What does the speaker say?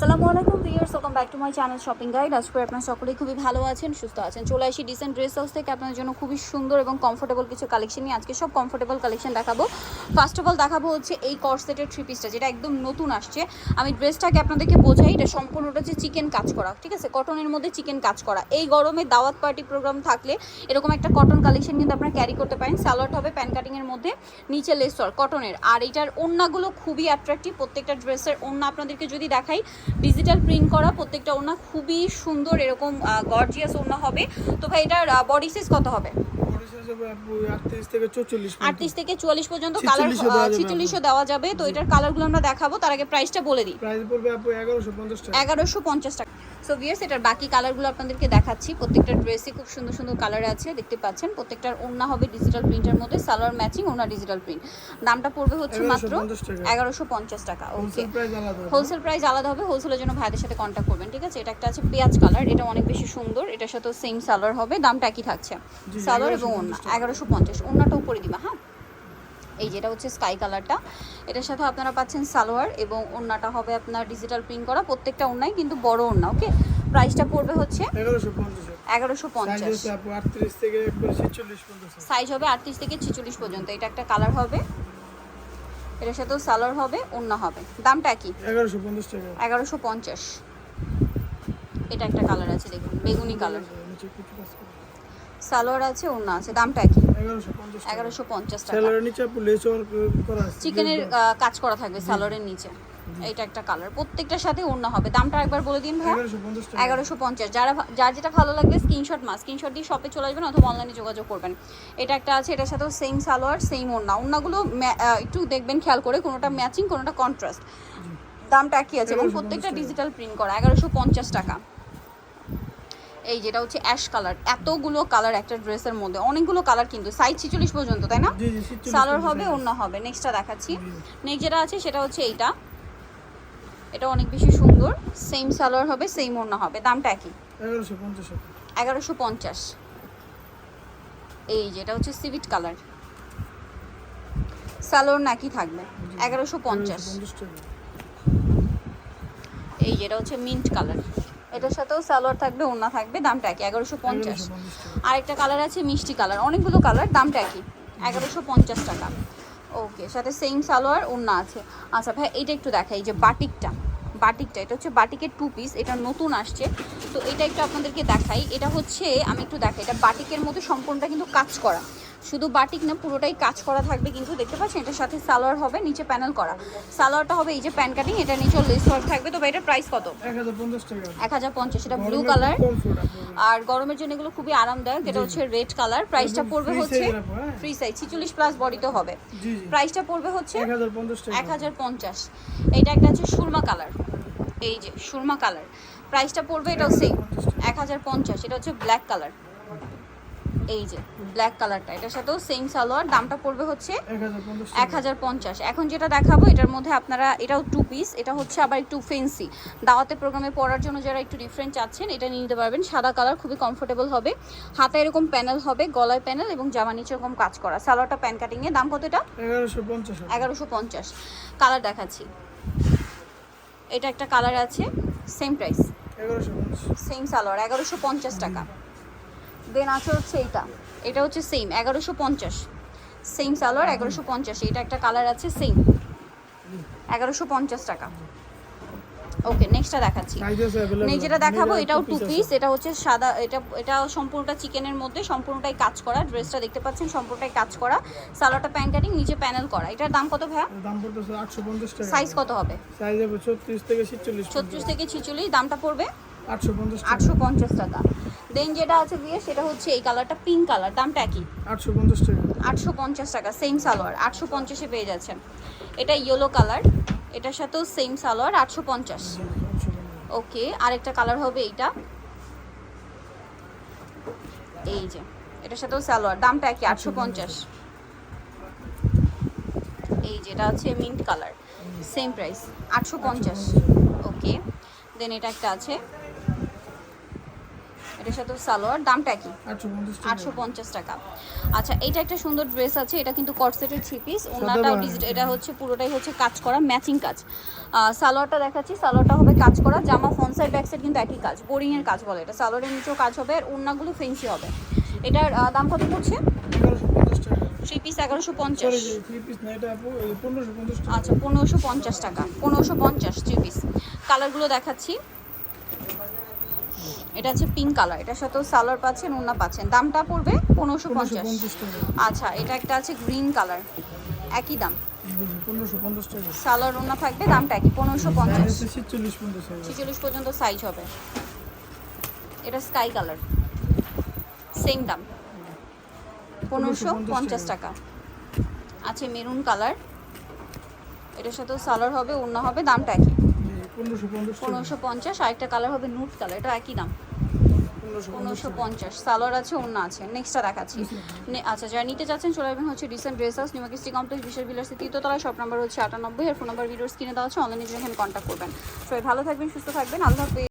আসসালামু আলাইকুম viewers welcome back to my channel shopping guide আজ করে আপনারা সকলেই খুবই ভালো আছেন, সুস্থ আছেন। চলে আসি ডিসেন্ট ড্রেস হাউস থেকে। আপনাদের জন্য খুবই সুন্দর এবং কমফোর্টেবল কিছু কালেকশন নিয়ে আজকে সব কমফোর্টেবল কালেকশন দেখাবো। ফার্স্ট অফ অল দেখাবো হচ্ছে এই কর্সেটের থ্রি পিসটা যেটা একদম নতুন আসছে। আমি ড্রেসটাকে আপনাদেরকে বোঝাই, এটা সম্পূর্ণটা হচ্ছে চিকেন কাজ করা, ঠিক আছে? কটনের মধ্যে চিকেন কাজ করা। এই গরমে দাওয়াত পার্টি প্রোগ্রাম থাকলে এরকম একটা কটন কালেকশন কিন্তু আপনারা ক্যারি করতে পারেন। সালোয়ার হবে প্যান কাটিংয়ের মধ্যে, নিচে লেসর কটনের আর এটার ওড়নাগুলো খুবই অ্যাট্রাক্টিভ প্রত্যেকটা ড্রেসের ওড়না আপনাদেরকে যদি দেখাই ডিজিটাল প্রিন্ট করা প্রত্যেকটা ওনা খুবই সুন্দর এরকম গর্জিয়াস ওনা হবে। তো ভাই এটার বডি সাইজ কত হবে? আটত্রিশ থেকে চুয়াল্লিশ পর্যন্ত কালার 46 দেওয়া যাবে ছিচল্লিশও দেওয়া যাবে। তো এটার কালারগুলো আমরা দেখাবো তার আগে প্রাইসটা বলে দিই। প্রাইস পড়বে এগারোশো পঞ্চাশ টাকা। এগারোশো পঞ্চাশ টাকা। সো ভিয়ার্স এটার বাকি কালারগুলো আপনাদেরকে দেখাচ্ছি। প্রত্যেকটা ড্রেসই খুব সুন্দর সুন্দর কালার আছে দেখতে পাচ্ছেন। প্রত্যেকটার ওড়না হবে ডিজিটাল প্রিন্টের মধ্যে সালোয়ার ম্যাচিং ওড়না ডিজিটাল প্রিন্ট দামটা পড়বে হচ্ছে মাত্র এগারোশো পঞ্চাশ টাকা ওকে হোলসেল প্রাইস আলাদা হবে। হোলসেলের জন্য ভাইদের সাথে কন্ট্যাক্ট করবেন ঠিক আছে? এটা একটা আছে পেঁয়াজ কালার এটা অনেক বেশি সুন্দর এটার সাথেও সেম সালোয়ার হবে দামটা একই থাকছে। সালোয়ার এবং 1150 ওড়না এগারোশো পঞ্চাশ ওড়নাটা উপরে দিবা হ্যাঁ? এই যেটা হচ্ছে স্কাই কালারটা। এটার সাথে আপনারা পাচ্ছেন সালোয়ার এবং ওড়নাটা হবে আপনার ডিজিটাল প্রিন্ট করা। প্রত্যেকটা ওড়নাই কিন্তু বড় ওড়না ওকে? প্রাইসটা পড়বে হচ্ছে এগারোশো পঞ্চাশ। সাইজ হবে আটত্রিশ থেকে ছিচল্লিশ পর্যন্ত। এটা একটা কালার হবে। এটার সাথেও সালোয়ার হবে ওড়না হবে। দামটা কি? এগারোশো পঞ্চাশ এটা একটা কালার আছে দেখুন বেগুনি কালার। সালোয়ার আছে ওড়না আছে দামটা কি এগারোশো পঞ্চাশ টাকা। চিকেনের কাজ করা থাকবে সালোয়ারের নিচে। এটা একটা কালার প্রত্যেকটার সাথে ওড়না হবে। দামটা একবার বলে দিন ভাই এগারোশো পঞ্চাশ টাকা। এগারোশো পঞ্চাশ। যারা যার যেটা ভালো লাগবে স্ক্রিনশট মাস স্ক্রিনশট দিয়ে শপে চলে আসবেন অথবা অনলাইনে যোগাযোগ করবেন। এটা একটা আছে এটার সাথেও সেম সালোয়ার সেম ওড়না। ওড়নাগুলো একটু দেখবেন খেয়াল করে। কোনোটা ম্যাচিং কোনোটা কন্ট্রাস্ট দামটা একই আছে এবং প্রত্যেকটা ডিজিটাল প্রিন্ট করা। এগারোশো পঞ্চাশ টাকা। এই যেটা হচ্ছে অ্যাশ কালার। এতগুলো কালার একটা ড্রেসের মধ্যে। অনেকগুলো কালার কিন্তু সাইজ ছিচল্লিশ পর্যন্ত তাই না? জি জি 46 সালোয়ার হবে size। অন্য হবে। নেক্সটটা দেখাচ্ছি। নেক্সট যেটা আছে সেটা হচ্ছে এইটা। এটা অনেক বেশি সুন্দর। সেম সালোয়ার হবে সেম অন্য হবে। দামটা একই। এগারোশো পঞ্চাশ এই যেটা হচ্ছে সিভিট কালার সালোয়ার নাকি থাকবে? এগারোশো পঞ্চাশ। এই যেটা হচ্ছে মিন্ট কালার এটার সাথেও সালোয়ার থাকবে, ওড়না থাকবে, দামটা একই, এগারোশো পঞ্চাশ। আরেকটা কালার আছে মিষ্টি কালার, অনেকগুলো কালার, দামটা একই, এগারোশো পঞ্চাশ টাকা। ওকে, সাথে সেম সালোয়ার, ওড়না আছে। আচ্ছা ভাই এটা একটু দেখাই যে বাটিকটা বাটিকটা, এটা হচ্ছে বাটিকের টু পিস এটা নতুন আসছে। তো এটা একটু আপনাদেরকে দেখাই, এটা হচ্ছে, আমি একটু দেখাই, এটা বাটিকের মধ্যে সম্পূর্ণটা কিন্তু কাজ করা। শুধু বাটিক না পুরোটাই কাজ করা থাকবে কিন্তু দেখতে পাচ্ছেন এটার সাথে সালোয়ার হবে নিচে প্যানেল করা। সালোয়ারটা হবে এই যে প্যান কাটিং এটা নিচে লেস ওয়ার্ক থাকবে। তবে এটার প্রাইস কত? এক হাজার পঞ্চাশ এটা ব্লু কালার আর গরমের জন্য এগুলো খুবই আরামদায়ক এটা হচ্ছে রেড কালার প্রাইসটা পড়বে হচ্ছে আপু, হ্যাঁ? ফ্রি সাইজ ছিচল্লিশ প্লাস বডিতে হবে। জি জি। প্রাইসটা পড়বে হচ্ছে এক হাজার পঞ্চাশ হাজার একটা আছে সুরমা কালার এই যে সুরমা কালার প্রাইসটা পড়বে এটাও সেম এক হাজার পঞ্চাশ এটা হচ্ছে ব্ল্যাক কালার এই যে ব্ল্যাক কালারটা এটার সাথেও সেম সালোয়ার দামটা পড়বে হচ্ছে এক হাজার পঞ্চাশ এখন যেটা দেখাবো এটার মধ্যে আপনারা এটাও টু পিস এটা হচ্ছে আবার একটু ফেন্সি দাওয়াতে প্রোগ্রামে পড়ার জন্য যারা একটু ডিফারেন্ট চাচ্ছেন এটা নিয়ে নিতে পারবেন। সাদা কালার খুবই কমফোর্টেবল হবে। হাতে এরকম প্যানেল হবে গলায় প্যানেল এবং জামা নিচে এরকম কাজ করা। সালোয়ারটা প্যান কাটিংয়ে দাম কত এটা? এগারোশো পঞ্চাশ কালার দেখাচ্ছি। এটা একটা কালার আছে সেম প্রাইস সেম সালোয়ার এগারোশো পঞ্চাশ টাকা। দেন আছে হচ্ছে এইটা এটা হচ্ছে সেম এগারোশো পঞ্চাশ। সেম সালোয়ার এগারোশো পঞ্চাশ। এটা একটা কালার আছে সেম এগারোশো পঞ্চাশ টাকা। ওকে নেক্সটটা দেখাচ্ছি। যেটা দেখাবো এটাও টু পিস এটা হচ্ছে সাদা এটা এটা সম্পূর্ণটা চিকেনের মধ্যে সম্পূর্ণটাই কাজ করা। ড্রেসটা দেখতে পাচ্ছেন সম্পূর্ণটাই কাজ করা। সালোয়ারটা প্যান কাটিং নিচে প্যানেল করা। এটার দাম কত ভাইয়া? দাম পড়তেছে আটশো পঞ্চাশ টাকা। সাইজ কত হবে? সাইজ হবে ছত্রিশ থেকে ছিচল্লিশ ছত্রিশ থেকে ছিচল্লিশ দামটা পড়বে? আটশো পঞ্চাশ টাকা। আটশো পঞ্চাশ টাকা। দেন যেটা আছে বিয়ে সেটা হচ্ছে এই কালারটা পিঙ্ক কালার দামটা একই। আটশো পঞ্চাশ টাকা। আটশো পঞ্চাশ টাকা সেম সালোয়ার আটশো পঞ্চাশে পেয়ে যাচ্ছেন। এটা ইয়েলো কালার এটার সাথেও সেম সালোয়ার আটশো পঞ্চাশ। ওকে আরেকটা কালার হবে এইটা। এই যে এটার সাথেও সালোয়ার দামটা একই আটশো পঞ্চাশ। এই যেটা আছে মিন্ট কালার সেম প্রাইস আটশো পঞ্চাশ। ওকে দেন এটা একটা আছে। এটার সাথে সালোয়ার দামটা কি আটশো পঞ্চাশ টাকা। আচ্ছা এটা একটা সুন্দর ড্রেস আছে এটা কিন্তু কটসেটের থ্রি পিস ওনাটাও। এটা হচ্ছে পুরোটাই হচ্ছে কাজ করা ম্যাচিং কাজ। সালোয়ারটা দেখাচ্ছি সালোয়ারটা হবে কাজ করা জামা ফ্রন্ট সাইড ব্যাক সাইড কিন্তু একই কাজ বোরিং এর কাজ বলে এটা। সালোয়ারের নিচেও কাজ হবে আর ওড়নাগুলো ফেন্সি হবে। এটার দাম কত পড়ছে? থ্রি পিস এগারোশো পঞ্চাশ। আচ্ছা পনেরোশো পঞ্চাশ টাকা পনেরোশো পঞ্চাশ থ্রি পিস কালারগুলো দেখাচ্ছি। এটা হচ্ছে পিঙ্ক কালার এটার সাথেও সালোয়ার পাচ্ছেন ওড়না পাচ্ছেন। দামটা পড়বে পনেরোশো পঞ্চাশ। আচ্ছা এটা একটা আছে গ্রিন কালার একই দাম। সালোয়ার থাকবে দামটা একই পনেরোশো পঞ্চাশ। ছিচল্লিশ পর্যন্ত সাইজ হবে। এটা স্কাই কালার সেম দাম। পনেরোশো পঞ্চাশ টাকা। আছে মেরুন কালার এটার সাথেও সালোয়ার হবে ওড়না হবে দামটা একই। পনেরোশো পঞ্চাশ আরেকটা কালার হবে নুট কালার এটা একই দাম। পনেরোশো পঞ্চাশ সালোয়ার আছে ওড়না আছে নেক্সটটা দেখাচ্ছি। নে- আচ্ছা যারা নিতে চাচ্ছেন চলে আসবেন হচ্ছে রিসেন্ট ড্রেস হাউস নিমাকিস্টি কমপ্লেক্স বিশেষ বিলাসী তৃতীয়তলায় সব নাম্বার হচ্ছে আটানব্বই আর ফোন নাম্বার ভিডিওস কিনে দেওয়া আছে অনলাইনে এখানে কন্ট্যাক্ট করবেন। সবাই ভালো থাকবেন সুস্থ থাকবেন আল্লাহ